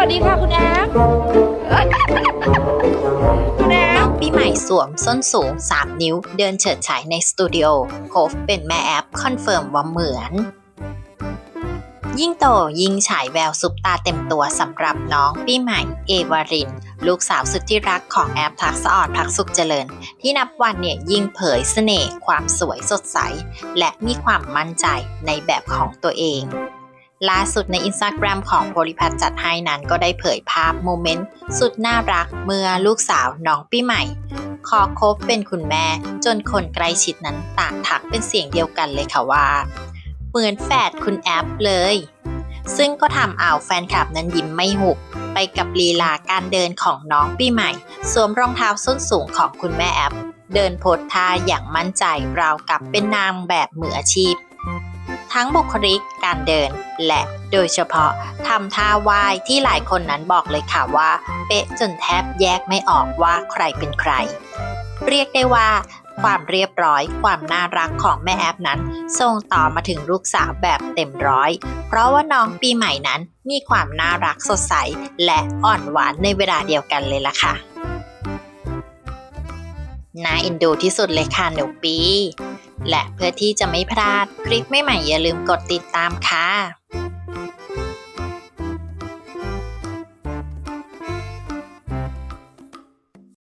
สวัสดีค่ะคุณแอฟคุณแอน้อฟงปีใหม่สวมส้นสูง 3 นิ้ว เดินเฉิดฉายในสตูดิโอโคฟเป็นแม่แอปคอนเฟิร์มว่าเหมือน ยิ่งโตยิ่งฉายแววซุปตาเต็มตัวสำหรับน้องปีใหม่ เอวาริน ลูกสาวสุดที่รักของแอปทักษะออนพักสุขเจริญ ที่นับวันเนี่ยยิ่งเผยเสน่ห์ความสวยสดใส และมีความมั่นใจในแบบของตัวเอง ล่าสุดในอินสตาแกรมของโพลิพัทจัดให้นั้นก็ได้เผยภาพโมเมนต์สุดน่ารักเมื่อลูกสาวน้องปีใหม่ ขอคบเป็นคุณแม่จนคนใกล้ชิดนั้นต่างทักเป็นเสียงเดียวกันเลยค่ะว่า เหมือนแฝดคุณแอปเลย ซึ่งก็ทำเอาแฟนคลับนั้นยิ้มไม่หุบ ไปกับลีลาการเดินของน้องปีใหม่ สวมรองเท้าส้นสูงของคุณแม่แอป เดินโพสท่าอย่างมั่นใจราวกับเป็นนางแบบมืออาชีพ ทั้งบุคลิกการเดิน และโดยเฉพาะทำท่าไหว้ที่หลายคนนั้นบอกเลยค่ะว่า เป๊ะจนแทบแยกไม่ออกว่าใครเป็นใคร เรียกได้ว่าความเรียบร้อยความน่ารักของแม่แอปนั้นส่งต่อมาถึงลูกสาวแบบเต็มร้อย เพราะว่าน้องปีใหม่นั้นมีความน่ารักสดใส และอ่อนหวานในเวลาเดียวกันเลยล่ะค่ะ น่าเอ็นดูที่สุดเลยค่ะหนูปี และเพื่อที่จะไม่พลาดคลิปใหม่ๆอย่าลืมกดติดตามค่ะ